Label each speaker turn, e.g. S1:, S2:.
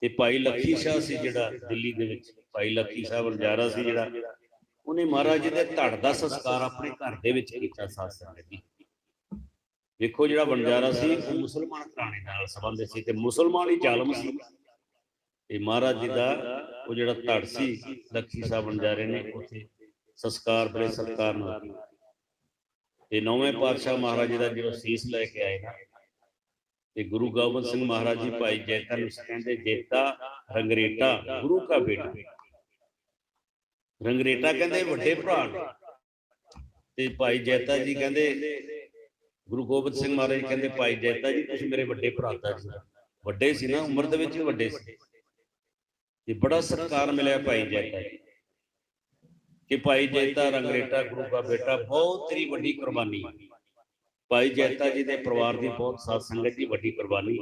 S1: ਤੇ ਭਾਈ ਲੱਖੀ ਸ਼ਾਹ ਸੀ ਜਿਹੜਾ ਦਿੱਲੀ ਦੇ ਵਿੱਚ, ਭਾਈ ਲੱਖੀ ਸ਼ਾਹ ਵਰਜਾਰਾ ਸੀ ਜਿਹੜਾ। ਉਹਨੇ ਮਹਾਰਾਜ ਜੀ ਦੇ ਧੜ ਦਾ ਸੰਸਕਾਰ ਆਪਣੇ ਘਰ ਦੇ ਵਿੱਚ ਕੀਤਾ ਸਾਧ ਸੰਗਤ ਜੀ। ਵੇਖੋ ਜਿਹੜਾ ਵਣਜਾਰਾ ਸੀ, ਉਹ ਮੁਸਲਮਾਨ ਘਰਾਣੇ ਨਾਲ ਸੰਬੰਧਿਤ ਸੀ ਤੇ ਮੁਸਲਮਾਨ ਹੀ ਜ਼ਾਲਮ ਸੀ। ਤੇ ਮਹਾਰਾਜ ਜੀ ਦਾ ਉਹ ਜਿਹੜਾ ਧੜ ਸੀ, ਲੱਖੀ ਸਾਹਿਬ ਵਣਜਾਰੇ ਨੇ ਉੱਥੇ ਸੰਸਕਾਰ, ਬੜੇ ਸਤਿਕਾਰ ਨਾਲ ਤੇ ਨੌਵੇਂ ਪਾਤਸ਼ਾਹ ਮਹਾਰਾਜ ਜੀ ਦਾ ਜਿਹੜਾ ਸੀਸ ਲੈ ਕੇ ਆਏ ਨਾ ਤੇ ਗੁਰੂ ਗੋਬਿੰਦ ਸਿੰਘ ਮਹਾਰਾਜ ਜੀ ਭਾਈ ਜੈਤਾ ਨੂੰ ਕਹਿੰਦੇ ਜੇਤਾ ਰੰਗਰੇਟਾ, ਗੁਰੂ ਕਾ ਬੇਟਾ। ਰੰਗਰੇਟਾ ਕਹਿੰਦੇ ਵੱਡੇ ਭਰਾ ਨੇ। ਤੇ ਭਾਈ ਜੈਤਾ ਜੀ ਕਹਿੰਦੇ, ਗੁਰੂ ਗੋਬਿੰਦ ਸਿੰਘ ਮਹਾਰਾਜ ਕਹਿੰਦੇ, ਭਾਈ ਜੈਤਾ ਜੀ, ਤੁਸੀਂ ਮੇਰੇ ਵੱਡੇ ਭਰਾ ਦਾ ਜੀ। ਵੱਡੇ ਸੀ ਨਾ, ਉਮਰ ਦੇ ਵਿੱਚ ਵੀ ਵੱਡੇ ਸੀ। ਤੇ ਬੜਾ ਸਤਿਕਾਰ ਮਿਲਿਆ ਭਾਈ ਜੈਤਾ ਜੀ। ਕਿ ਭਾਈ ਜੈਤਾ, ਰੰਗਰੇਟਾ, ਗੁਰੂ ਦਾ ਬੇਟਾ, ਬਹੁਤ ਤੇਰੀ ਵੱਡੀ ਕੁਰਬਾਨੀ। ਭਾਈ ਜੈਤਾ ਜੀ ਦੇ ਪਰਿਵਾਰ ਦੀ ਬਹੁਤ ਸਾਧ ਸੰਗਤ ਦੀ ਵੱਡੀ ਕੁਰਬਾਨੀ।